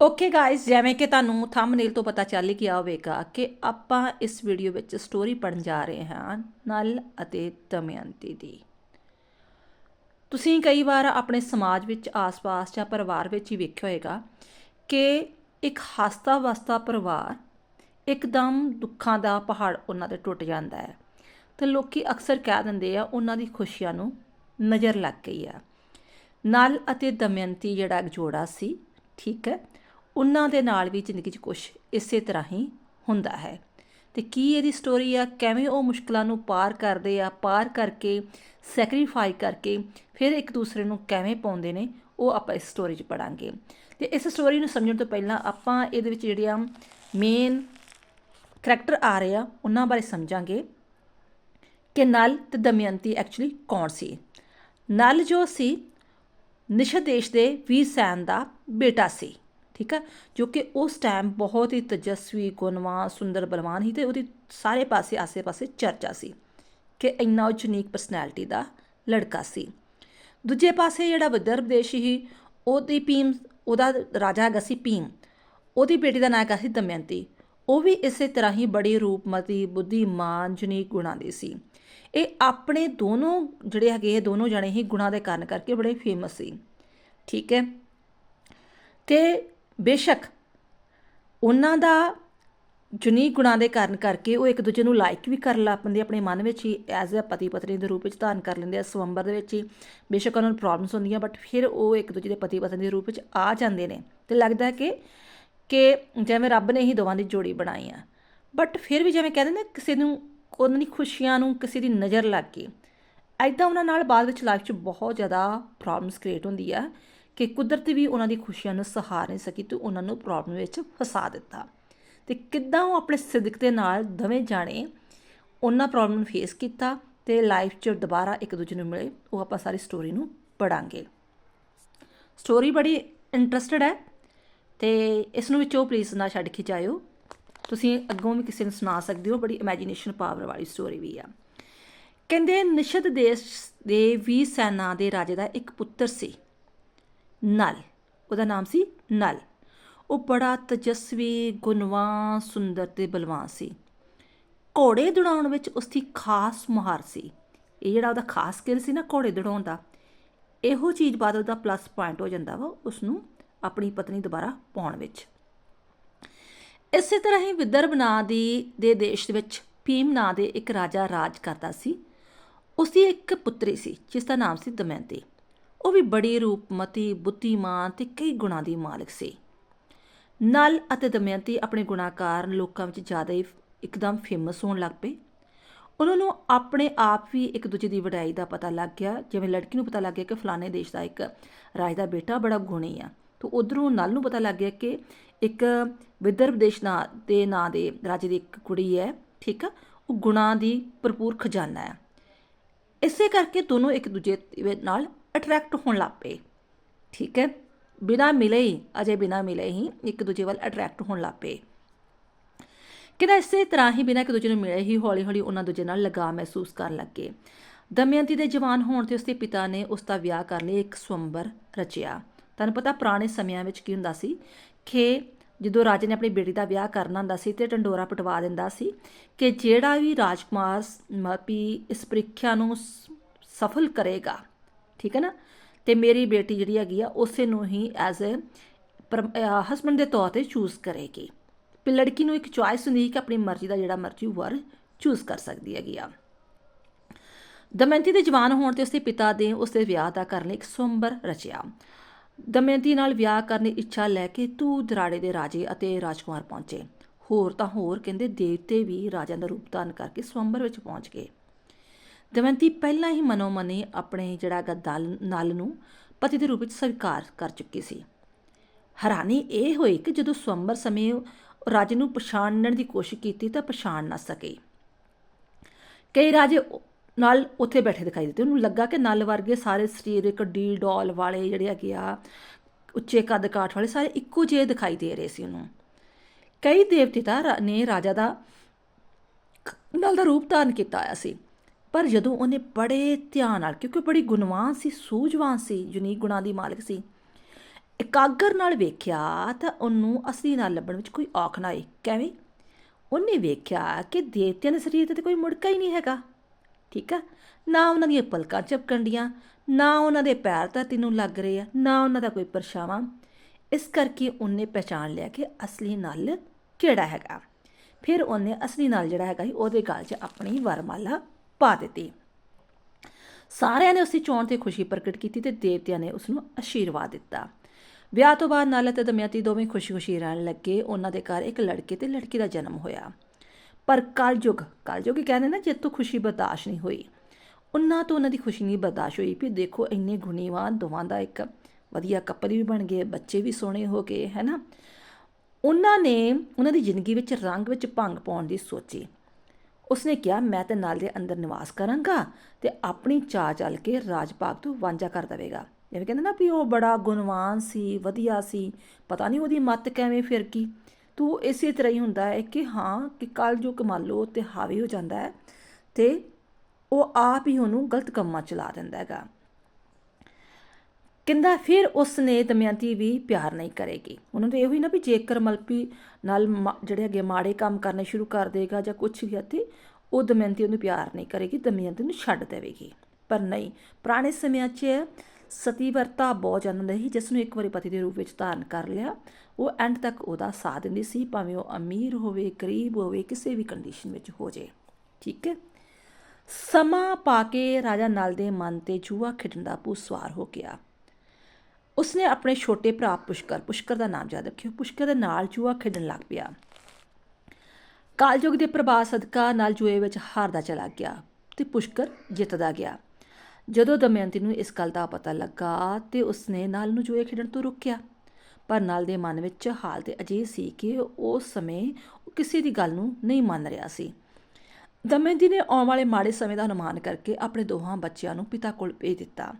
Okay guys ਜਿਵੇਂ ਕਿ ਤੁਹਾਨੂੰ ਥੰਬਨੇਲ ਤੋਂ ਪਤਾ ਚੱਲ ਗਿਆ ਹੋਵੇਗਾ ਕਿ ਆਪਾਂ ਇਸ ਵੀਡੀਓ ਵਿੱਚ ਸਟੋਰੀ ਪੜਨ ਜਾ ਰਹੇ ਹਾਂ ਨਲ ਅਤੇ ਦਮਯੰਤੀ ਦੀ। ਤੁਸੀਂ ਕਈ ਵਾਰ ਆਪਣੇ ਸਮਾਜ ਵਿੱਚ, ਆਸ-ਪਾਸ ਜਾਂ ਪਰਿਵਾਰ ਵਿੱਚ ਹੀ ਵੇਖਿਆ ਹੋਵੇਗਾ ਕਿ ਇੱਕ ਹੱਸਦਾ ਵਸਤਾ ਪਰਿਵਾਰ ਇੱਕਦਮ ਦੁੱਖਾਂ ਦਾ ਪਹਾੜ ਉਹਨਾਂ ਤੇ ਟੁੱਟ ਜਾਂਦਾ ਹੈ ਤੇ ਲੋਕੀ ਅਕਸਰ ਕਹਿ ਦਿੰਦੇ ਆ, ਉਹਨਾਂ ਦੀ ਖੁਸ਼ੀਆਂ ਨੂੰ ਨਜ਼ਰ ਲੱਗ ਗਈ ਆ। ਨਲ ਅਤੇ ਦਮਯੰਤੀ ਜਿਹੜਾ ਜੋੜਾ ਸੀ, ਠੀਕ ਹੈ ਉਹਨਾਂ ਦੇ ਨਾਲ ਵੀ ਜ਼ਿੰਦਗੀ 'ਚ ਕੁਝ ਇਸੇ ਤਰ੍ਹਾਂ ਹੀ ਹੁੰਦਾ ਹੈ। ਤੇ ਕੀ ਇਹਦੀ ਸਟੋਰੀ ਆ? ਕਿਵੇਂ ਉਹ ਮੁਸ਼ਕਲਾਂ ਨੂੰ ਪਾਰ ਕਰਦੇ ਆ? ਪਾਰ ਕਰਕੇ ਸੈਕਰੀਫਾਈ ਕਰਕੇ ਫਿਰ ਇੱਕ ਦੂਸਰੇ ਨੂੰ ਕਿਵੇਂ ਪਾਉਂਦੇ ਨੇ? ਉਹ ਆਪਾਂ ਇਸ ਸਟੋਰੀ 'ਚ ਪੜਾਂਗੇ ਤੇ ਇਸ ਸਟੋਰੀ ਨੂੰ ਸਮਝਣ ਤੋਂ ਪਹਿਲਾਂ ਆਪਾਂ ਇਹਦੇ ਵਿੱਚ ਜਿਹੜੀਆਂ ਮੇਨ ਕਰੈਕਟਰ ਆ ਰਹੇ ਆ, ਉਹਨਾਂ ਬਾਰੇ ਸਮਝਾਂਗੇ। ਕਿ ਨਲ ਤੇ ਦਮਯੰਤੀ ਐਕਚੁਅਲੀ ਕੌਣ ਸੀ? ਨਲ ਜੋ ਸੀ ਨਿਸ਼ਦ ਦੇਸ਼ ਦੇ ਵੀਰ ਸੈਨ ਦਾ ਬੇਟਾ ਸੀ। ਠੀਕ ਹੈ ਜੋ ਕਿ ਉਸ ਟਾਈਮ ਬਹੁਤ ਹੀ ਤੇਜਸਵੀ, ਗੁਣਵਾਨ, ਸੁੰਦਰ, ਬਲਵਾਨ ਸੀ ਤੇ ਉਹਦੀ ਸਾਰੇ ਪਾਸੇ, ਆਸੇ-ਪਾਸੇ ਚਰਚਾ ਸੀ ਕਿ ਇੰਨਾ ਯੂਨੀਕ ਪਰਸਨੈਲਿਟੀ ਦਾ ਲੜਕਾ ਸੀ। ਦੂਜੇ ਪਾਸੇ ਜਿਹੜਾ ਵਿਦਰਭ ਦੇਸ਼ ਸੀ, ਉਹਦੀ ਭੀਮ, ਉਹਦਾ ਰਾਜਾ ਹੈਗਾ ਸੀ ਭੀਮ। ਉਹਦੀ ਬੇਟੀ ਦਾ ਨਾਂ ਹੈਗਾ ਸੀ ਦਮਯੰਤੀ। ਉਹ ਵੀ ਇਸੇ ਤਰ੍ਹਾਂ ਹੀ ਬੜੀ ਰੂਪਮਤੀ, ਬੁੱਧੀਮਾਨ ਜਨੀਕ ਗੁਣਾਂ ਦੀ ਸੀ। ਇਹ ਆਪਣੇ ਦੋਨੋਂ ਜਿਹੜੇ ਹੈਗੇ ਇਹ ਦੋਨੋਂ ਜਣੇ ਹੀ ਗੁਣਾਂ ਦੇ ਕਾਰਨ ਕਰਕੇ ਬੜੇ ਫੇਮਸ ਸੀ। ਠੀਕ ਹੈ? ਤੇ ਬੇਸ਼ੱਕ, ਉਹਨਾਂ ਦਾ ਜੁਨੀ ਗੁਣਾਂ ਦੇ ਕਾਰਨ ਕਰਕੇ ਉਹ ਇੱਕ ਦੂਜੇ ਨੂੰ ਲਾਈਕ ਵੀ ਕਰ ਲਾ ਪੈਂਦੇ, ਆਪਣੇ ਮਨ ਵਿੱਚ ਹੀ ਐਜ਼ ਅ ਪਤੀ ਪਤਨੀ ਦੇ ਰੂਪ ਵਿੱਚ ਧਾਰਨ ਕਰ ਲੈਂਦੇ ਆ, ਸਵੰਬਰ ਦੇ ਵਿੱਚ ਹੀ ਬੇਸ਼ੱਕ ਉਹਨਾਂ ਨੂੰ ਪ੍ਰੋਬਲਮਸ ਹੁੰਦੀਆਂ ਬਟ ਫਿਰ ਉਹ ਇੱਕ ਦੂਜੇ ਦੇ ਪਤੀ ਪਤਨੀ ਦੇ ਰੂਪ ਵਿੱਚ ਆ ਜਾਂਦੇ ਨੇ। ਤੇ ਲੱਗਦਾ ਕਿ ਕਿ ਜਿਵੇਂ ਰੱਬ ਨੇ ਹੀ ਦੋਵਾਂ ਦੀ ਜੋੜੀ ਬਣਾਈ ਆ ਬਟ ਫਿਰ ਵੀ ਜਿਵੇਂ ਕਹਿੰਦੇ ਨੇ, ਕਿਸੇ ਨੂੰ, ਉਹਨਾਂ ਦੀ ਖੁਸ਼ੀਆਂ ਨੂੰ ਕਿਸੇ ਦੀ ਨਜ਼ਰ ਲੱਗ ਗਈ। ਐਦਾਂ ਉਹਨਾਂ ਨਾਲ ਬਾਅਦ ਵਿੱਚ ਲਾਈਫ 'ਚ ਬਹੁਤ ਜ਼ਿਆਦਾ ਪ੍ਰੋਬਲਮਸ ਕ੍ਰੀਏਟ ਹੁੰਦੀ ਆ। ਕਿ ਕੁਦਰਤ ਵੀ ਉਹਨਾਂ ਦੀ ਖੁਸ਼ੀਆਂ ਨੂੰ ਸਹਾਰ ਨਹੀਂ ਸਕੀ ਤੇ ਉਹਨਾਂ ਨੂੰ ਪ੍ਰੋਬਲਮ ਵਿੱਚ ਫਸਾ ਦਿੱਤਾ। ਤੇ ਕਿੱਦਾਂ ਉਹ ਆਪਣੇ ਸਿਦਕ ਦੇ ਨਾਲ ਦਵੇਂ ਜਾਣੇ ਉਹਨਾਂ ਪ੍ਰੋਬਲਮ ਨੂੰ ਫੇਸ ਕੀਤਾ ਤੇ ਲਾਈਫ 'ਚ ਦੁਬਾਰਾ ਇੱਕ ਦੂਜੇ ਨੂੰ ਮਿਲੇ, ਉਹ ਆਪਾਂ ਸਾਰੀ ਸਟੋਰੀ ਨੂੰ ਪੜਾਂਗੇ ਸਟੋਰੀ ਬੜੀ ਇੰਟਰਸਟਡ ਹੈ ਤੇ ਇਸ ਨੂੰ ਵਿੱਚੋਂ ਪਲੀਜ਼ ਨਾ ਛੱਡ ਕੇ ਜਾਇਓ। ਤੁਸੀਂ ਅੱਗੋਂ ਵੀ ਕਿਸੇ ਨੂੰ ਸੁਣਾ ਸਕਦੇ ਹੋ, ਬੜੀ ਇਮੇਜਿਨੇਸ਼ਨ ਪਾਵਰ ਵਾਲੀ ਸਟੋਰੀ ਵੀ ਆ। ਕਹਿੰਦੇ ਨਿਸ਼ਦ ਦੇਸ਼ ਦੇ ਵੀ ਸੈਨਾ ਦੇ ਰਾਜੇ ਦਾ ਇੱਕ ਪੁੱਤਰ ਸੀ। ਨਲ। ਉਹਦਾ ਨਾਮ ਸੀ ਨਲ। ਉਹ ਬੜਾ ਤਜਸਵੀ, ਗੁਣਵਾਨ, ਸੁੰਦਰ ਤੇ ਬਲਵਾਨ ਸੀ। ਘੋੜੇ ਦੌੜਾਉਣ ਵਿੱਚ ਉਸ ਦੀ ਖਾਸ ਮੁਹਾਰ ਸੀ। ਇਹ ਜਿਹੜਾ ਉਹਦਾ ਖਾਸ ਸਕਿੱਲ ਸੀ ਨਾ ਘੋੜੇ ਦੌੜਾਉਣ ਦਾ, ਇਹੋ ਚੀਜ਼ ਬਾਅਦ ਉਹਦਾ ਪਲੱਸ ਪੁਆਇੰਟ ਹੋ ਜਾਂਦਾ ਵਾ ਉਸ ਨੂੰ ਆਪਣੀ ਪਤਨੀ ਦੁਬਾਰਾ ਪਾਉਣ ਵਿੱਚ। ਇਸੇ ਤਰ੍ਹਾਂ ਹੀ ਵਿਦਰਭ ਨਾਂ ਦੀ, ਦੇ ਦੇਸ਼ ਦੇ ਵਿੱਚ ਭੀਮ ਨਾਂ ਦੇ ਇੱਕ ਰਾਜਾ ਰਾਜ ਕਰਦਾ ਸੀ। ਉਸ ਦੀ ਇੱਕ ਪੁੱਤਰੀ ਸੀ ਜਿਸ ਦਾ ਨਾਮ ਸੀ ਦਮਯੰਤੀ। ਉਹ ਵੀ ਬੜੀ ਰੂਪਮਤੀ, ਬੁੱਧੀਮਾਨ ਤੇ ਕਈ ਗੁਣਾਂ ਦੀ ਮਾਲਕ ਸੀ। ਨਲ ਅਤੇ ਦਮਯੰਤੀ ਆਪਣੇ ਗੁਣਾਂ ਕਾਰਨ ਲੋਕਾਂ ਵਿੱਚ ਜ਼ਿਆਦਾ ਹੀ ਇੱਕਦਮ ਫੇਮਸ ਹੋਣ ਲੱਗ ਪਏ। ਉਹਨਾਂ ਨੂੰ ਆਪਣੇ ਆਪ ਵੀ ਇੱਕ ਦੂਜੇ ਦੀ ਵਡਿਆਈ ਦਾ ਪਤਾ ਲੱਗ ਗਿਆ। ਜਿਵੇਂ ਲੜਕੀ ਨੂੰ ਪਤਾ ਲੱਗ ਗਿਆ ਕਿ ਫਲਾਣੇ ਦੇਸ਼ ਦਾ ਇੱਕ ਰਾਜ ਦਾ ਬੇਟਾ ਬੜਾ ਗੁਣੀ ਆ। ਤਾਂ ਉਧਰੋਂ ਨਲ ਨੂੰ ਪਤਾ ਲੱਗ ਗਿਆ ਕਿ ਇੱਕ ਵਿਦਰਭ ਦੇਸ਼ ਨਾਂ ਦੇ ਨਾਂ ਦੇ ਰਾਜੇ ਦੀ ਇੱਕ ਕੁੜੀ ਹੈ, ਠੀਕ ਆ? ਉਹ ਗੁਣਾਂ ਦੀ ਭਰਪੂਰ ਖਜ਼ਾਨਾ ਹੈ ਇਸੇ ਕਰਕੇ ਦੋਨੋਂ ਇੱਕ ਦੂਜੇ ਨਾਲ ਅਟਰੈਕਟ ਹੋਣ ਲੱਗ ਪਏ। ਠੀਕ ਹੈ? ਬਿਨਾ ਮਿਲੇ ਹੀ, ਅਜੇ ਬਿਨਾ ਮਿਲੇ ਹੀ ਇੱਕ ਦੂਜੇ ਵੱਲ ਅਟਰੈਕਟ ਹੋਣ ਲੱਗ ਪਏ। ਕਿਦਾ ਇਸੇ ਤਰ੍ਹਾਂ ਹੀ ਬਿਨਾ ਇੱਕ ਦੂਜੇ ਨੂੰ ਮਿਲੇ ਹੀ ਹੌਲੀ ਹੌਲੀ ਉਹਨਾਂ ਦੂਜੇ ਨਾਲ ਲਗਾਅ ਮਹਿਸੂਸ ਕਰਨ ਲੱਗੇ। ਦਮਯੰਤੀ ਦੇ ਜਵਾਨ ਹੋਣ ਤੇ ਉਸਦੇ ਪਿਤਾ ਨੇ ਉਸ ਦਾ ਵਿਆਹ ਕਰਨ ਲਈ ਇੱਕ ਸਵੰਬਰ ਰਚਿਆ। ਤੁਹਾਨੂੰ ਪਤਾ ਪੁਰਾਣੇ ਸਮਿਆਂ ਵਿੱਚ ਕੀ ਹੁੰਦਾ ਸੀ? ਕਿ ਜਦੋਂ ਰਾਜੇ ਨੇ ਆਪਣੀ ਬੇਟੀ ਦਾ ਵਿਆਹ ਕਰਨਾ ਹੁੰਦਾ ਸੀ ਤੇ ਢੰਡੋਰਾ ਪਟਵਾ ਦਿੰਦਾ ਸੀ ਕਿ ਜਿਹੜਾ ਵੀ ਰਾਜਕੁਮਾਰ ਮਾਪੀ ਇਸ ਪ੍ਰੀਖਿਆ ਨੂੰ ਸਫਲ ਕਰੇਗਾ, ਠੀਕ ਹੈ ਨਾ? ਤੇ ਮੇਰੀ ਬੇਟੀ ਜਿਹੜੀ ਹੈਗੀ ਆ, ਉਸੇ ਨੂੰ ਹੀ ਐਜ਼ ਅ ਹਸਬੰਡ ਦੇ ਤੌਰ ਤੇ ਚੂਜ਼ ਕਰੇਗੀ। ਤੇ ਲੜਕੀ ਨੂੰ ਇੱਕ ਚੁਆਇਸ ਹੁੰਦੀ ਹੈ ਕਿ ਆਪਣੀ ਮਰਜ਼ੀ ਦਾ ਜਿਹੜਾ ਮਰਜ਼ੀ ਵਰ ਚੂਜ਼ ਕਰ ਸਕਦੀ ਹੈਗੀ ਆ। ਦਮਯੰਤੀ ਦੇ ਜਵਾਨ ਹੋਣ ਤੇ ਉਸਦੇ ਪਿਤਾ ਦੇ ਉਸਦੇ ਵਿਆਹ ਦਾ ਕਰਨ ਲਈ ਇੱਕ ਸਵੰਬਰ ਰਚਿਆ। ਦਮਯੰਤੀ ਨਾਲ ਵਿਆਹ ਕਰਨ ਦੀ ਇੱਛਾ ਲੈ ਕੇ ਤੂ ਦਰਾੜੇ ਦੇ ਰਾਜੇ ਅਤੇ ਰਾਜਕੁਮਾਰ ਪਹੁੰਚੇ। ਹੋਰ ਤਾਂ ਹੋਰ ਕਹਿੰਦੇ ਦੇਵਤੇ ਵੀ ਰਾਜਿਆਂ ਦਾ ਰੂਪ ਧਾਰਨ ਕਰਕੇ ਸਵੰਬਰ ਵਿੱਚ ਪਹੁੰਚ ਗਏ। ਦਮਯੰਤੀ ਪਹਿਲਾਂ ਹੀ ਮਨੋਮਨੇ ਆਪਣੇ ਜਿਹੜਾ ਗੱਦਲ ਨਲ ਨੂੰ ਪਤੀ ਦੇ ਰੂਪ ਵਿੱਚ ਸਵੀਕਾਰ ਕਰ ਚੁੱਕੀ ਸੀ। ਹੈਰਾਨੀ ਇਹ ਹੋਈ ਕਿ ਜਦੋਂ ਸਵੰਬਰ ਸਮੇਂ ਰਾਜੇ ਨੂੰ ਪਛਾਣਨ ਦੀ ਕੋਸ਼ਿਸ਼ ਕੀਤੀ ਤਾਂ ਪਛਾਣ ਨਾ ਸਕੇ। ਕਈ ਰਾਜੇ ਨਾਲ ਉੱਥੇ ਬੈਠੇ ਦਿਖਾਈ ਦਿੱਤੇ। ਉਹਨੂੰ ਲੱਗਾ ਕਿ ਨਲ ਵਰਗੇ ਸਾਰੇ ਸਰੀਰ, ਇੱਕ ਡੀ ਡੋਲ ਵਾਲੇ ਜਿਹੜੇ ਹੈਗੇ ਆ, ਉੱਚੇ ਕੱਦ ਕਾਠ ਵਾਲੇ ਸਾਰੇ ਇੱਕੋ ਜਿਹੇ ਦਿਖਾਈ ਦੇ ਰਹੇ ਸੀ ਉਹਨੂੰ। ਕਈ ਦੇਵਤੇ ਤਾਂ ਨੇ ਰਾਜਾ ਦਾ ਨਲ ਦਾ ਰੂਪ ਧਾਰਨ ਕੀਤਾ ਆਇਆ ਸੀ। ਪਰ ਜਦੋਂ ਉਹਨੇ ਬੜੇ ਧਿਆਨ ਨਾਲ, ਕਿਉਂਕਿ ਬੜੀ ਗੁਣਵਾਨ ਸੀ, ਸੂਝਵਾਨ ਸੀ, ਯੂਨੀਕ ਗੁਣਾਂ ਦੀ ਮਾਲਕ ਸੀ, ਇਕਾਗਰ ਨਾਲ ਵੇਖਿਆ ਤਾਂ ਉਹਨੂੰ ਅਸਲੀ ਨਾਲ ਲੱਭਣ ਵਿੱਚ ਕੋਈ ਔਖ ਨਾ ਆਈ। ਕਿਵੇਂ? ਉਹਨੇ ਵੇਖਿਆ ਕਿ ਦੇਵਤਿਆਂ ਦੇ ਸਰੀਰ ਤੇ ਕੋਈ ਮੁੜਕਾ ਹੀ ਨਹੀਂ ਹੈਗਾ। ਠੀਕ ਆ? ਨਾ ਉਹਨਾਂ ਦੀਆਂ ਪਲਕਾਂ ਝਪਕਣ ਡੀਆਂ, ਨਾ ਉਹਨਾਂ ਦੇ ਪੈਰ ਧਰਤੀ ਨੂੰ ਲੱਗ ਰਹੇ ਆ, ਨਾ ਉਹਨਾਂ ਦਾ ਕੋਈ ਪਰਛਾਵਾਂ। ਇਸ ਕਰਕੇ ਉਹਨੇ ਪਛਾਣ ਲਿਆ ਕਿ ਅਸਲੀ ਨਲ ਕਿਹੜਾ ਹੈਗਾ। ਫਿਰ ਉਹਨੇ ਅਸਲੀ ਨਲ ਜਿਹੜਾ ਹੈਗਾ ਸੀ, ਉਹਦੇ ਗਲ 'ਚ ਆਪਣੀ ਵਰਮਾਲਾ ਪਾ ਦਿੱਤੀ। ਸਾਰਿਆਂ ਨੇ ਉਸ ਦੀ ਚੋਣ ਤੇ ਖੁਸ਼ੀ ਪ੍ਰਗਟ ਕੀਤੀ ਤੇ ਦੇਵਤਿਆਂ ਨੇ ਉਸ ਨੂੰ ਆਸ਼ੀਰਵਾਦ ਦਿੱਤਾ। ਵਿਆਹ ਤੋਂ ਬਾਅਦ ਨਲ ਅਤੇ ਦਮਯੰਤੀ ਦੋਵੇਂ ਖੁਸ਼ੀ-ਖੁਸ਼ੀ ਰਹਿਣ ਲੱਗੇ। ਉਹਨਾਂ ਦੇ ਘਰ ਇੱਕ ਲੜਕੇ ਤੇ ਲੜਕੀ ਦਾ ਜਨਮ ਹੋਇਆ। ਪਰ ਕਲਯੁਗ ਕਲਯੁਗ ਹੀ ਕਹਿੰਦੇ ਨਾ ਜਿੱਤ ਤੋਂ ਖੁਸ਼ੀ ਬਰਦਾਸ਼ਤ ਨਹੀਂ ਹੋਈ। ਉਹਨਾਂ ਤੋਂ ਉਹਨਾਂ ਦੀ ਖੁਸ਼ੀ ਨਹੀਂ ਬਰਦਾਸ਼ਤ ਹੋਈ। ਵੀ ਦੇਖੋ, ਇੰਨੇ ਗੁਣੀਵਾਨ ਦੋਵਾਂ ਦਾ ਇੱਕ ਵਧੀਆ ਕਪਲ ਵੀ ਬਣ ਗਏ, ਬੱਚੇ ਵੀ ਸੋਹਣੇ ਹੋ ਗਏ, ਹੈਨਾ? ਉਹਨਾਂ ਨੇ ਉਹਨਾਂ ਦੀ ਜ਼ਿੰਦਗੀ ਵਿੱਚ ਰੰਗ ਵਿੱਚ ਭੰਗ ਪਾਉਣ ਦੀ ਸੋਚੀ। ਉਸਨੇ ਕਿਹਾ, ਮੈਂ ਤੇ ਨਾਲ ਦੇ ਅੰਦਰ ਨਿਵਾਸ ਕਰਾਂਗਾ ਤੇ ਆਪਣੀ ਚਾਹ ਚੱਲ ਕੇ ਰਾਜ ਭਾਗ ਤੋਂ ਵਾਂਝਾ ਕਰ ਦੇਵੇਗਾ। ਜਿਵੇਂ ਕਹਿੰਦੇ ਨਾ ਵੀ ਉਹ ਬੜਾ ਗੁਣਵਾਨ ਸੀ, ਵਧੀਆ ਸੀ। ਪਤਾ ਨਹੀਂ ਉਹਦੀ ਮੱਤ ਕਿਵੇਂ ਫਿਰ ਗਈ। ਤੂੰ ਇਸੇ ਤਰ੍ਹਾਂ ਹੀ ਹੁੰਦਾ ਹੈ ਕਿ ਹਾਂ, ਕਿ ਕੱਲ ਜੋ ਕਮਾਲੋ ਤੇ ਹਾਵੀ ਹੋ ਜਾਂਦਾ ਹੈ ਤੇ ਉਹ ਆਪ ਹੀ ਉਹਨੂੰ ਗਲਤ ਕੰਮਾਂ ਚਲਾ ਦਿੰਦਾ ਹੈਗਾ। ਕਹਿੰਦਾ ਫਿਰ ਉਸ ਨੇ ਦਮਯੰਤੀ ਵੀ ਪਿਆਰ ਨਹੀਂ ਕਰੇਗੀ। ਉਹਨਾਂ ਨੂੰ ਇਹੋ ਹੀ ਨਾ ਵੀ ਜੇਕਰ ਮਲਪੀ ਨਾਲ ਮਾ- ਜਿਹੜੇ ਹੈਗੇ ਮਾੜੇ ਕੰਮ ਕਰਨੇ ਸ਼ੁਰੂ ਕਰ ਦੇਗਾ ਜਾਂ ਕੁਝ ਵੀ ਅਤੇ ਉਹ ਦਮਯੰਤੀ ਉਹਨੂੰ ਪਿਆਰ ਨਹੀਂ ਕਰੇਗੀ ਦਮਯੰਤੀ ਨੂੰ ਛੱਡ ਦੇਵੇਗੀ। ਪਰ ਨਹੀਂ, ਪੁਰਾਣੇ ਸਮਿਆਂ 'ਚ ਸਤੀਵਰਤਾ ਬਹੁਤ ਜਨਮ ਰਹੀ ਜਿਸ ਨੂੰ ਇੱਕ ਵਾਰੀ ਪਤੀ ਦੇ ਰੂਪ ਵਿੱਚ ਧਾਰਨ ਕਰ ਲਿਆ, ਉਹ ਐਂਡ ਤੱਕ ਉਹਦਾ ਸਾਥ ਦਿੰਦੀ ਸੀ, ਭਾਵੇਂ ਉਹ ਅਮੀਰ ਹੋਵੇ, ਗਰੀਬ ਹੋਵੇ, ਕਿਸੇ ਵੀ ਕੰਡੀਸ਼ਨ ਵਿੱਚ ਹੋ ਜੇ। ਠੀਕ ਹੈ? ਸਮਾਂ ਪਾ ਕੇ ਰਾਜਾ ਨਲ ਦੇ ਮਨ ਤੇ ਜੂਆ ਖੇਡਣ ਦਾ ਭੂਤ ਸਵਾਰ ਹੋ ਗਿਆ। ਉਸਨੇ ਆਪਣੇ ਛੋਟੇ ਭਰਾ ਪੁਸ਼ਕਰ ਪੁਸ਼ਕਰ ਦਾ ਨਾਮ ਯਾਦ ਰੱਖਿਓ, ਪੁਸ਼ਕਰ ਦੇ ਨਾਲ ਜੂਆ ਖੇਡਣ ਲੱਗ ਪਿਆ। ਕਾਲਯੁਗ ਦੇ ਪ੍ਰਭਾਵ ਸਦਕਾ ਨਾਲ ਜੂਏ ਵਿੱਚ ਹਾਰਦਾ ਚਲਾ ਗਿਆ ਤੇ ਪੁਸ਼ਕਰ ਜਿੱਤਦਾ ਗਿਆ। ਜਦੋਂ ਦਮਯੰਤੀ ਨੂੰ ਇਸ ਗੱਲ ਦਾ ਪਤਾ ਲੱਗਾ ਤੇ ਉਸਨੇ ਨਾਲ ਨੂੰ ਜੂਏ ਖੇਡਣ ਤੋਂ ਰੋਕਿਆ। ਪਰ ਨਾਲ ਦੇ ਮਨ ਵਿੱਚ ਹਾਲਤ ਅਜਿਹੀ ਸੀ ਕਿ ਉਸ ਸਮੇਂ ਉਹ ਕਿਸੇ ਦੀ ਗੱਲ ਨੂੰ ਨਹੀਂ ਮੰਨ ਰਿਹਾ ਸੀ। ਦਮਯੰਤੀ ਨੇ ਆਉਣ ਵਾਲੇ ਮਾੜੇ ਸਮੇਂ ਦਾ ਅਨੁਮਾਨ ਕਰਕੇ ਆਪਣੇ ਦੋਹਾਂ ਬੱਚਿਆਂ ਨੂੰ ਪਿਤਾ ਕੋਲ ਭੇਜ ਦਿੱਤਾ।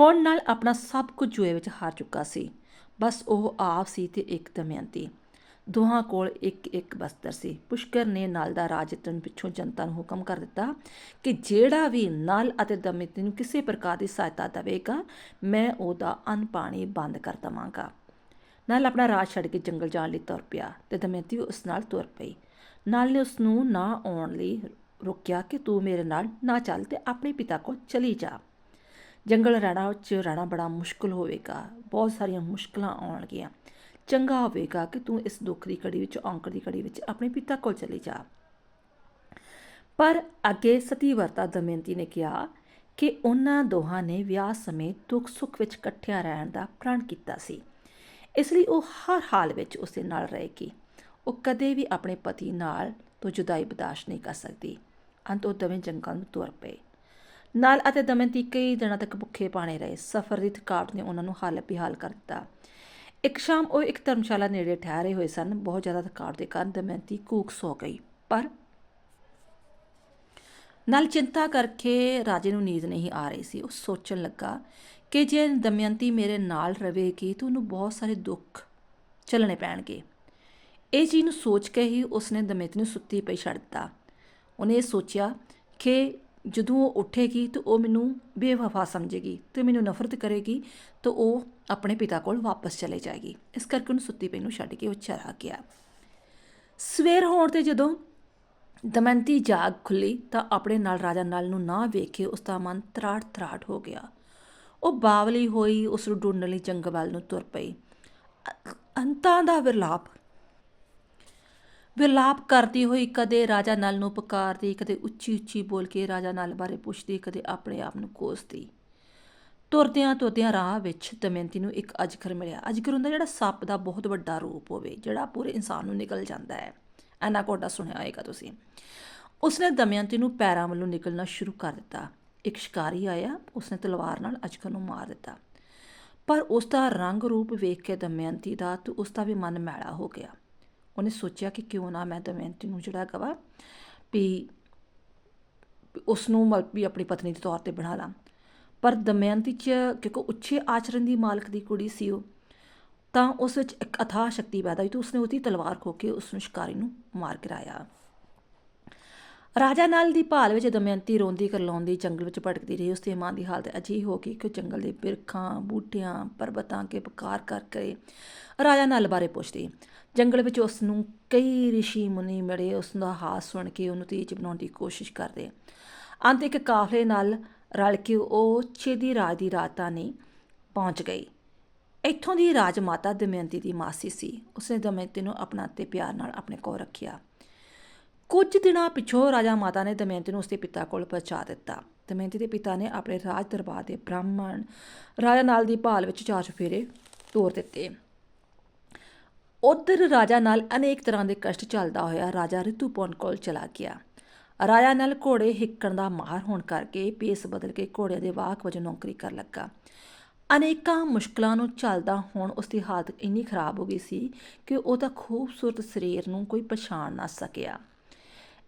ਹੁਣ ਨਾਲ ਆਪਣਾ ਸਭ ਕੁਝ ਜੂਏ ਵਿੱਚ ਹਾਰ ਚੁੱਕਾ ਸੀ। ਬਸ ਉਹ ਆਪ ਸੀ ਤੇ ਇੱਕ ਦਮਯੰਤੀ। ਦੋਹਾਂ ਕੋਲ ਇੱਕ ਇੱਕ ਬਸਤਰ ਸੀ। ਪੁਸ਼ਕਰ ਨੇ ਨਲ ਦਾ ਰਾਜ ਜਿੱਤਣ ਪਿੱਛੋਂ ਜਨਤਾ ਨੂੰ ਹੁਕਮ ਕਰ ਦਿੱਤਾ ਕਿ ਜਿਹੜਾ ਵੀ ਨਲ ਅਤੇ ਦਮਯੰਤੀ ਨੂੰ ਕਿਸੇ ਪ੍ਰਕਾਰ ਦੀ ਸਹਾਇਤਾ ਦੇਵੇਗਾ, ਮੈਂ ਉਹਦਾ ਅੰਨ ਪਾਣੀ ਬੰਦ ਕਰ ਦਵਾਂਗਾ। ਨਲ ਆਪਣਾ ਰਾਜ ਛੱਡ ਕੇ ਜੰਗਲ ਜਾਣ ਲਈ ਤੁਰ ਪਿਆ ਤੇ ਦਮਯੰਤੀ ਉਸ ਨਾਲ ਤੁਰ ਪਈ। ਨਲ ਨੇ ਉਸ ਨੂੰ ਨਾ ਆਉਣ ਲਈ ਰੋਕਿਆ ਕਿ ਤੂੰ ਮੇਰੇ ਨਾਲ ਨਾ ਚੱਲ ਤੇ ਆਪਣੇ ਪਿਤਾ ਕੋਲ ਚਲੀ ਜਾ। ਜੰਗਲ ਰਹਿਣਾ ਵਿੱਚ ਰਹਿਣਾ ਬੜਾ ਮੁਸ਼ਕਲ ਹੋਵੇਗਾ। ਬਹੁਤ ਸਾਰੀਆਂ ਮੁਸ਼ਕਲਾਂ ਆਉਣਗੀਆਂ। ਚੰਗਾ ਹੋਵੇਗਾ ਕਿ ਤੂੰ ਇਸ ਦੁੱਖ ਦੀ ਘੜੀ ਵਿੱਚ, ਔਂਕੜ ਦੀ ਘੜੀ ਵਿੱਚ ਆਪਣੇ ਪਿਤਾ ਕੋਲ ਚਲੀ ਜਾ। ਪਰ ਅੱਗੇ ਸਤੀਵਰਤਾ ਦਮਯੰਤੀ ਨੇ ਕਿਹਾ ਕਿ ਉਹਨਾਂ ਦੋਹਾਂ ਨੇ ਵਿਆਹ ਸਮੇਂ ਦੁੱਖ ਸੁੱਖ ਵਿੱਚ ਇਕੱਠਿਆਂ ਰਹਿਣ ਦਾ ਪ੍ਰਣ ਕੀਤਾ ਸੀ। ਇਸ ਲਈ ਉਹ ਹਰ ਹਾਲ ਵਿੱਚ ਉਸ ਦੇ ਨਾਲ ਰਹੇਗੀ ਉਹ ਕਦੇ ਵੀ ਆਪਣੇ ਪਤੀ ਨਾਲ ਤੋਂ ਜੁਦਾਈ ਬਰਦਾਸ਼ਤ ਨਹੀਂ ਕਰ ਸਕਦੀ। ਅੰਤ ਉਹ ਦੋਵੇਂ ਜੰਗਲ ਨੂੰ ਤੁਰ ਪਏ। ਨਾਲ ਅਤੇ ਦਮਯੰਤੀ ਕਈ ਦਿਨਾਂ ਤੱਕ ਭੁੱਖੇ ਪਾਣੇ ਰਹੇ। ਸਫ਼ਰ ਦੀ ਥਕਾਵਟ ਨੇ ਉਹਨਾਂ ਨੂੰ ਹਾਲ ਬਿਹਾਲ ਕਰ ਦਿੱਤਾ। ਇੱਕ ਸ਼ਾਮ ਉਹ ਇੱਕ ਧਰਮਸ਼ਾਲਾ ਨੇੜੇ ਠਹਿਰੇ ਹੋਏ ਸਨ। ਬਹੁਤ ਜ਼ਿਆਦਾ ਥਕਾਵਟ ਦੇ ਕਾਰਨ ਦਮਯੰਤੀ ਕੂਕ ਸੌ ਗਈ। ਪਰ ਨਾਲ ਚਿੰਤਾ ਕਰਕੇ ਰਾਜੇ ਨੂੰ ਨੀਂਦ ਨਹੀਂ ਆ ਰਹੀ ਸੀ। ਉਹ ਸੋਚਣ ਲੱਗਾ ਕਿ ਜੇ ਦਮਯੰਤੀ ਮੇਰੇ ਨਾਲ ਰਹੇਗੀ ਤਾਂ ਉਹਨੂੰ ਬਹੁਤ ਸਾਰੇ ਦੁੱਖ ਚੱਲਣੇ ਪੈਣਗੇ। ਇਹ ਚੀਜ਼ ਨੂੰ ਸੋਚ ਕੇ ਹੀ ਉਸਨੇ ਦਮਯੰਤੀ ਨੂੰ ਸੁੱਤੀ ਪਈ ਛੱਡ ਦਿੱਤਾ। ਉਹਨੇ ਇਹ ਸੋਚਿਆ ਕਿ ਜਦੋਂ ਉਹ ਉੱਠੇਗੀ ਤਾਂ ਉਹ ਮੈਨੂੰ ਬੇਵਫਾ ਸਮਝੇਗੀ ਤੇ ਮੈਨੂੰ ਨਫ਼ਰਤ ਕਰੇਗੀ ਤਾਂ ਉਹ ਆਪਣੇ ਪਿਤਾ ਕੋਲ ਵਾਪਸ ਚਲੇ ਜਾਏਗੀ। ਇਸ ਕਰਕੇ ਉਹਨੂੰ ਸੁੱਤੀ ਪਈ ਨੂੰ ਛੱਡ ਕੇ ਉਹ ਚਲਾ ਗਿਆ। ਸਵੇਰ ਹੋਣ ਤੇ ਜਦੋਂ ਦਮੰਤੀ ਜਾਗ ਖੁੱਲੀ ਤਾਂ ਆਪਣੇ ਨਾਲ ਰਾਜਾ ਨਲ ਨੂੰ ਨਾ ਵੇਖ ਕੇ ਉਸ ਦਾ ਮਨ ਤਰਾੜ ਤਰਾੜ ਹੋ ਗਿਆ। ਉਹ ਬਾਵਲੀ ਹੋਈ ਉਸ ਨੂੰ ਢੂੰਡਣ ਲਈ ਜੰਗਲ ਵੱਲ ਨੂੰ ਤੁਰ ਪਈ। ਅੰਤਾਂ ਦਾ ਵਿਰਲਾਪ ਵਿਲਾਪ ਕਰਦੀ ਹੋਈ ਕਦੇ ਰਾਜਾ ਨਲ ਨੂੰ ਪੁਕਾਰਦੀ, ਕਦੇ ਉੱਚੀ ਉੱਚੀ ਬੋਲ ਕੇ ਰਾਜਾ ਨਲ ਬਾਰੇ ਪੁੱਛਦੀ, ਕਦੇ ਆਪਣੇ ਆਪ ਨੂੰ ਕੋਸਦੀ। ਤੁਰਦਿਆਂ ਤੁਰਦਿਆਂ ਰਾਹ ਵਿੱਚ ਦਮਯੰਤੀ ਨੂੰ ਇੱਕ ਅਜਗਰ ਮਿਲਿਆ। ਅਜਗਰ ਹੁੰਦਾ ਜਿਹੜਾ ਸੱਪ ਦਾ ਬਹੁਤ ਵੱਡਾ ਰੂਪ ਹੋਵੇ, ਜਿਹੜਾ ਪੂਰੇ ਇਨਸਾਨ ਨੂੰ ਨਿਕਲ ਜਾਂਦਾ ਹੈ। ਐਨਾਕੋਡਾ ਸੁਣਿਆ ਹੋਏਗਾ ਤੁਸੀਂ। ਉਸਨੇ ਦਮਯੰਤੀ ਨੂੰ ਪੈਰਾਂ ਵੱਲੋਂ ਨਿਕਲਣਾ ਸ਼ੁਰੂ ਕਰ ਦਿੱਤਾ। ਇੱਕ ਸ਼ਿਕਾਰੀ ਆਇਆ, ਉਸਨੇ ਤਲਵਾਰ ਨਾਲ ਅਜਗਰ ਨੂੰ ਮਾਰ ਦਿੱਤਾ। ਪਰ ਉਸ ਦਾ ਰੰਗ ਰੂਪ ਵੇਖ ਕੇ ਦਮਯੰਤੀ ਦਾ ਤੇ ਉਸ ਦਾ ਵੀ ਮਨ ਮੈਲਾ ਹੋ ਗਿਆ। ਉਹਨੇ ਸੋਚਿਆ ਕਿ ਕਿਉਂ ਨਾ ਮੈਂ ਦਮਯੰਤੀ ਨੂੰ ਜਿਹੜਾ ਕਵਾ ਵੀ ਉਸ ਨੂੰ ਮ- ਵੀ ਆਪਣੀ ਪਤਨੀ ਦੇ ਤੌਰ ਤੇ ਬਣਾ ਲਾਂ। ਪਰ ਦਮਯੰਤੀ ਚ ਕਿਉਂਕਿ ਉੱਚੇ ਆਚਰਣ ਦੀ ਮਾਲਕ ਦੀ ਕੁੜੀ ਸੀ ਉਹ, ਤਾਂ ਉਸ ਵਿੱਚ ਇੱਕ ਅਥਾਹ ਸ਼ਕਤੀ ਪੈਦਾ ਹੋਈ ਤੇ ਉਸਨੇ ਉਹਦੀ ਤਲਵਾਰ ਖੋ ਕੇ ਉਸ ਨੂੰ ਸ਼ਿਕਾਰੀ ਨੂੰ ਮਾਰ ਗਿਰਾਇਆ। ਰਾਜਾ ਨਲ ਦੀ ਭਾਲ ਵਿੱਚ ਦਮਯੰਤੀ ਰੋਂਦੀ ਕਰਲਾਉਂਦੀ ਜੰਗਲ ਵਿੱਚ ਭਟਕਦੀ ਰਹੀ। ਉਸ ਦੀ ਮਾਂ ਦੀ ਹਾਲਤ ਅਜਿਹੀ ਹੋ ਗਈ ਕਿ ਉਹ ਜੰਗਲ ਦੇ ਬਿਰਖਾਂ, ਬੂਟਿਆਂ, ਪਰਬਤਾਂ ਕੇ ਪੁਕਾਰ ਕਰਕੇ ਰਾਜਾ ਨਲ ਬਾਰੇ ਪੁੱਛਦੀ। ਜੰਗਲ ਵਿੱਚ ਉਸ ਨੂੰ ਕਈ ਰਿਸ਼ੀ ਮੁਨੀ ਮਿਲੇ ਉਸ ਦਾ ਹਾਸ ਸੁਣ ਕੇ ਉਹਨੂੰ ਤੇਜ ਬਣਾਉਣ ਦੀ ਕੋਸ਼ਿਸ਼ ਕਰਦੇ। ਅੰਤ ਇੱਕ ਕਾਫਲੇ ਨਾਲ ਰਲ ਕੇ ਉਹ ਛੇਦੀ ਰਾਜ ਦੀ ਰਾਜਧਾਨੀ ਪਹੁੰਚ ਗਈ। ਇੱਥੋਂ ਦੀ ਰਾਜ ਮਾਤਾ ਦਮਯੰਤੀ ਦੀ ਮਾਸੀ ਸੀ। ਉਸਨੇ ਦਮਯੰਤੀ ਨੂੰ ਆਪਣਾ ਤੇ ਪਿਆਰ ਨਾਲ ਆਪਣੇ ਕੋਲ ਰੱਖਿਆ। ਕੁਝ ਦਿਨਾਂ ਪਿਛੋਂ ਰਾਜਾ ਮਾਤਾ ਨੇ ਦਮਯੰਤੀ ਨੂੰ ਉਸਦੇ ਪਿਤਾ ਕੋਲ ਪਹੁੰਚਾ ਦਿੱਤਾ। ਦਮਯੰਤੀ ਦੇ ਪਿਤਾ ਨੇ ਆਪਣੇ ਰਾਜ ਦਰਬਾਰ ਦੇ ਬ੍ਰਾਹਮਣ ਰਾਜਾ ਨਾਲ ਦੀ ਭਾਲ ਵਿੱਚ ਚਾਰ ਚੁਫੇਰੇ ਤੋਰ ਦਿੱਤੇ। ਉਧਰ ਰਾਜਾ ਨਾਲ ਅਨੇਕ ਤਰ੍ਹਾਂ ਦੇ ਕਸ਼ਟ ਚੱਲਦਾ ਹੋਇਆ ਰਾਜਾ ਰਿਤੂਪਨ ਕੋਲ ਚਲਾ ਗਿਆ। ਰਾਜਾ ਨਾਲ ਘੋੜੇ ਹਿੱਕਣ ਦਾ ਮਾਹਰ ਹੋਣ ਕਰਕੇ ਪੇਸ ਬਦਲ ਕੇ ਘੋੜਿਆਂ ਦੇ ਵਾਹਕ ਵਜੋਂ ਨੌਕਰੀ ਕਰਨ ਲੱਗਾ। ਅਨੇਕਾਂ ਮੁਸ਼ਕਲਾਂ ਨੂੰ ਝੱਲਦਾ ਹੁਣ ਉਸ ਦੀ ਹਾਲਤ ਇੰਨੀ ਖਰਾਬ ਹੋ ਗਈ ਸੀ ਕਿ ਉਹ ਤਾਂ ਖੂਬਸੂਰਤ ਸਰੀਰ ਨੂੰ ਕੋਈ ਪਛਾਣ ਨਾ ਸਕਿਆ।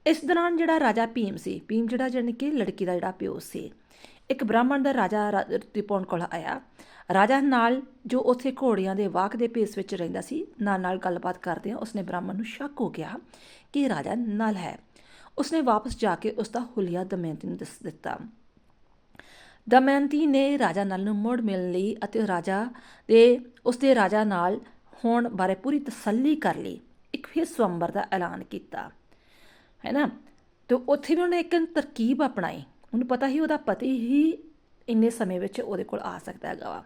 ਇਸ ਦੌਰਾਨ ਜਿਹੜਾ ਰਾਜਾ ਭੀਮ ਸੀ, ਭੀਮ ਜਿਹੜਾ ਜਾਣੀ ਕਿ ਲੜਕੀ ਦਾ ਜਿਹੜਾ ਪਿਓ ਸੀ ਇੱਕ ਬ੍ਰਾਹਮਣ ਦਾ ਰਾਜਾ ਰਿਪੌਣ ਕੋਲ ਆਇਆ। ਰਾਜਾ ਨਾਲ ਜੋ ਉੱਥੇ ਘੋੜਿਆਂ ਦੇ ਵਾਕ ਦੇ ਭੇਸ ਵਿੱਚ ਰਹਿੰਦਾ ਸੀ, ਨਾਲ ਨਾਲ ਗੱਲਬਾਤ ਕਰਦੇ ਉਸਨੇ ਬ੍ਰਾਹਮਣ ਨੂੰ ਸ਼ੱਕ ਹੋ ਗਿਆ ਕਿ ਰਾਜਾ ਨਲ ਹੈ। ਉਸਨੇ ਵਾਪਸ ਜਾ ਕੇ ਉਸ ਦਾ ਹੁਲੀਆ ਦਮਯੰਤੀ ਨੂੰ ਦੱਸ ਦਿੱਤਾ। ਦਮਯੰਤੀ ਨੇ ਰਾਜਾ ਨਲ ਨੂੰ ਮੁੜ ਮਿਲਣ ਲਈ ਅਤੇ ਰਾਜਾ ਦੇ, ਉਸਦੇ ਰਾਜਾ ਨਾਲ ਹੋਣ ਬਾਰੇ ਪੂਰੀ ਤਸੱਲੀ ਕਰ ਲਈ। ਇੱਕ ਫਿਰ ਸਵੰਬਰ ਦਾ ਐਲਾਨ ਕੀਤਾ। ਹੈ ਨਾ? ਤੇ ਉੱਥੇ ਵੀ ਉਹਨੇ ਇੱਕ ਤਰਕੀਬ ਅਪਣਾਈ। ਉਹਨੂੰ ਪਤਾ ਹੀ ਉਹਦਾ ਪਤੀ ਹੀ ਇੰਨੇ ਸਮੇਂ ਵਿੱਚ ਉਹਦੇ ਕੋਲ ਆ ਸਕਦਾ ਹੈਗਾ ਵਾ।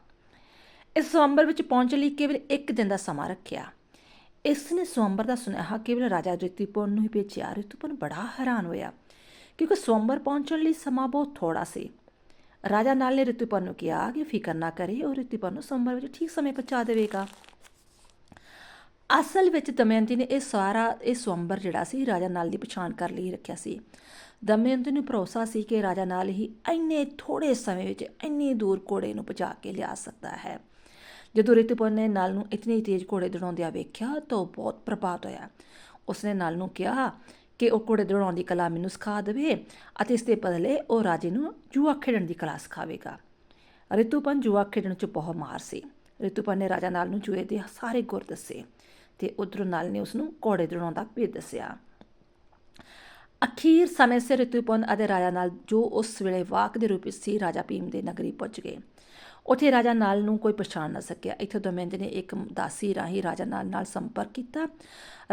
ਇਸ ਸਵੰਬਰ ਵਿੱਚ ਪਹੁੰਚਣ ਲਈ ਕੇਵਲ ਇੱਕ ਦਿਨ ਦਾ ਸਮਾਂ ਰੱਖਿਆ। ਇਸ ਨੇ ਸਵੰਬਰ ਦਾ ਸੁਨੇਹਾ ਕੇਵਲ ਰਾਜਾ ਰਿਤੂਪਨ ਨੂੰ ਹੀ ਭੇਜਿਆ। ਰਿਤੂਪਨ ਬੜਾ ਹੈਰਾਨ ਹੋਇਆ ਕਿਉਂਕਿ ਸਵੰਬਰ ਪਹੁੰਚਣ ਲਈ ਸਮਾਂ ਬਹੁਤ ਥੋੜਾ ਸੀ। ਰਾਜਾ ਨਾਲ ਨੇ ਰਿਤੂਪਨ ਨੂੰ ਕਿਹਾ ਕਿ ਫਿਕਰ ਨਾ ਕਰੇ, ਉਹ ਰਿਤੂਪਨ ਨੂੰ ਸਵੰਬਰ ਵਿੱਚ ਠੀਕ ਸਮੇਂ ਪਹੁੰਚਾ ਦੇਵੇਗਾ। ਅਸਲ ਵਿੱਚ ਦਮਯੰਤੀ ਨੇ ਇਹ ਸਾਰਾ, ਇਹ ਸਵੰਬਰ ਜਿਹੜਾ ਸੀ, ਰਾਜਾ ਨਾਲ ਦੀ ਪਛਾਣ ਕਰ ਲਈ ਰੱਖਿਆ ਸੀ। ਦਮਯੰਤੀ ਨੂੰ ਭਰੋਸਾ ਸੀ ਕਿ ਰਾਜਾ ਨਾਲ ਹੀ ਇੰਨੇ ਥੋੜੇ ਸਮੇਂ ਵਿੱਚ ਇੰਨੀ ਦੂਰ ਘੋੜੇ ਨੂੰ ਪਹੁੰਚਾ ਕੇ ਲਿਆ ਸਕਦਾ ਹੈ। ਜਦੋਂ ਰਿਤੂਪਨ ਨੇ ਨਲ ਨੂੰ ਇਤਨੀ ਤੇਜ਼ ਘੋੜੇ ਦੌੜਾਉਂਦਿਆਂ ਵੇਖਿਆ ਤਾਂ ਉਹ ਬਹੁਤ ਪ੍ਰਭਾਵਿਤ ਹੋਇਆ। ਉਸਨੇ ਨਲ ਨੂੰ ਕਿਹਾ ਕਿ ਉਹ ਘੋੜੇ ਦੌੜਾਉਣ ਦੀ ਕਲਾ ਮੈਨੂੰ ਸਿਖਾ ਦੇਵੇ ਅਤੇ ਇਸ ਦੇ ਬਦਲੇ ਉਹ ਰਾਜੇ ਨੂੰ ਜੂਆ ਖੇਡਣ ਦੀ ਕਲਾ ਸਿਖਾਵੇਗਾ। ਰਿਤੂਪਨ ਜੂਆ ਖੇਡਣ 'ਚ ਬਹੁਤ ਮਾਰ ਸੀ। ਰਿਤੂਪਨ ਨੇ ਰਾਜਾ ਨਾਲ ਨੂੰ ਜੂਏ ਦੇ ਸਾਰੇ ਗੁਰ ਦੱਸੇ ਤੇ ਉਧਰੋਂ ਨਾਲ ਨੇ ਉਸ ਨੂੰ ਘੋੜੇ ਦੜਾਉਣ ਦਾ ਭੇਦ ਦੱਸਿਆ। ਅਖੀਰ ਸਮੇਂ ਸਿਰ ਰਿਤੂਪਨ ਅਤੇ ਰਾਜਾ ਨਾਲ ਜੋ ਉਸ ਵੇਲੇ ਵਾਕ ਦੇ ਰੂਪ ਵਿੱਚ ਸੀ, ਰਾਜਾ ਭੀਮ ਦੇ ਨਗਰੀ ਪਹੁੰਚ ਗਏ। ਉੱਥੇ ਰਾਜਾ ਨਾਲ ਨੂੰ ਕੋਈ ਪਛਾਣ ਨਾ ਸਕਿਆ। ਇੱਥੇ ਦਮਯੰਤੀ ਨੇ ਇੱਕ ਦਾਸੀ ਰਾਹੀਂ ਰਾਜਾ ਨਾਲ ਨਾਲ ਸੰਪਰਕ ਕੀਤਾ।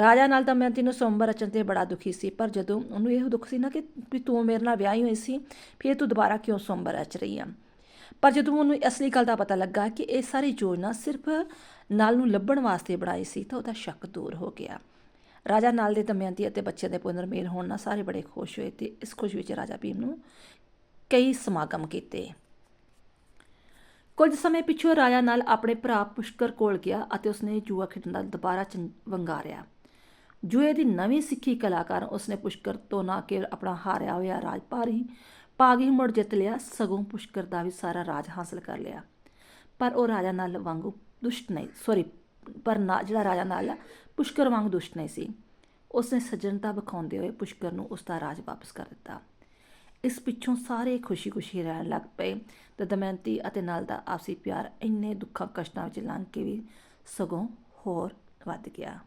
ਰਾਜਾ ਨਾਲ ਦਮਯੰਤੀ ਨੂੰ ਸਵੰਬਰ ਰਚਨ ਤੇ ਬੜਾ ਦੁਖੀ ਸੀ, ਪਰ ਜਦੋਂ ਉਹਨੂੰ ਇਹ ਦੁੱਖ ਸੀ ਨਾ ਕਿ ਵੀ ਤੂੰ ਮੇਰੇ ਨਾਲ ਵਿਆਹੀ ਹੋਈ ਸੀ, ਫਿਰ ਤੂੰ ਦੁਬਾਰਾ ਕਿਉਂ ਸਵੰਬਰ ਰਚ ਰਹੀ ਆ? ਪਰ ਜਦੋਂ ਉਹਨੂੰ ਅਸਲੀ ਗੱਲ ਦਾ ਪਤਾ ਲੱਗਾ ਕਿ ਇਹ ਸਾਰੀ ਯੋਜਨਾ ਸਿਰਫ ਨਾਲ ਨੂੰ ਲੱਭਣ ਵਾਸਤੇ ਬਣਾਈ ਸੀ, ਤਾਂ ਉਹਦਾ ਸ਼ੱਕ ਦੂਰ ਹੋ ਗਿਆ। ਰਾਜਾ ਨਾਲ ਦੇ ਦਮਯੰਤੀ ਅਤੇ ਬੱਚੇ ਦੇ ਪੁਨਰ ਹੋਣ ਨਾਲ ਸਾਰੇ ਬੜੇ ਖੁਸ਼ ਹੋਏ ਤੇ ਇਸ ਖੁਸ਼ੀ ਵਿੱਚ ਰਾਜਾ ਭੀਮ ਨੂੰ ਕਈ ਸਮਾਗਮ ਕੀਤੇ। ਕੁਝ ਸਮੇਂ ਪਿੱਛੋਂ ਰਾਜਾ ਨਾਲ ਆਪਣੇ ਭਰਾ ਪੁਸ਼ਕਰ ਕੋਲ ਗਿਆ ਅਤੇ ਉਸਨੇ ਜੂਆ ਖੇਡਣ ਦਾ ਦੁਬਾਰਾ ਚੰ- ਵੰਗਾਰਿਆ। ਜੂਏ ਦੀ ਨਵੀਂ ਸਿੱਖੀ ਕਲਾਕਾਰ ਉਸਨੇ ਪੁਸ਼ਕਰ ਤੋਂ ਨਾ ਕੇਵਲ ਆਪਣਾ ਹਾਰਿਆ ਹੋਇਆ ਰਾਜ ਭਾਰੀ ਪਾਗੀ ਮੁੜ ਜਿੱਤ ਲਿਆ, ਸਗੋਂ ਪੁਸ਼ਕਰ ਦਾ ਵੀ ਸਾਰਾ ਰਾਜ ਹਾਸਲ ਕਰ ਲਿਆ। ਪਰ ਉਹ ਰਾਜਾ ਨਾਲ ਵਾਂਗੂ ਦੁਸ਼ਟ ਨਹੀਂ ਸੌਰੀ ਪਰ ਨਾ ਜਿਹੜਾ ਰਾਜਾ ਨਾਲ ਪੁਸ਼ਕਰ ਵਾਂਗ ਦੁਸ਼ਟ ਨਹੀਂ ਸੀ। ਉਸ ਨੇ ਸੱਜਣਤਾ ਵਿਖਾਉਂਦੇ ਹੋਏ ਪੁਸ਼ਕਰ ਨੂੰ ਉਸ ਦਾ ਰਾਜ ਵਾਪਸ ਕਰ ਦਿੱਤਾ। ਇਸ ਪਿੱਛੋਂ ਸਾਰੇ ਖੁਸ਼ੀ-ਖੁਸ਼ੀ ਰਹਿਣ ਲੱਗ ਪਏ ਤੇ ਦਮਯੰਤੀ ਅਤੇ ਨਲ ਦਾ ਆਪਸੀ ਪਿਆਰ ਇੰਨੇ ਦੁੱਖਾਂ ਕਸ਼ਟਾਂ ਵਿੱਚ ਲੰਘ ਕੇ ਵੀ ਸਗੋਂ ਹੋਰ ਵੱਧ ਗਿਆ।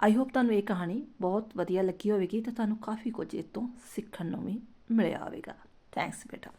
ਆਈ ਹੋਪ ਤੁਹਾਨੂੰ ਇਹ ਕਹਾਣੀ ਬਹੁਤ ਵਧੀਆ ਲੱਗੀ ਹੋਵੇਗੀ ਤੇ ਤੁਹਾਨੂੰ ਕਾਫੀ ਕੁਝ ਇਸ ਤੋਂ ਸਿੱਖਣ ਨੂੰ ਵੀ ਮਿਲਿਆ ਹੋਵੇਗਾ। ਥੈਂਕਸ ਬੇਟਾ।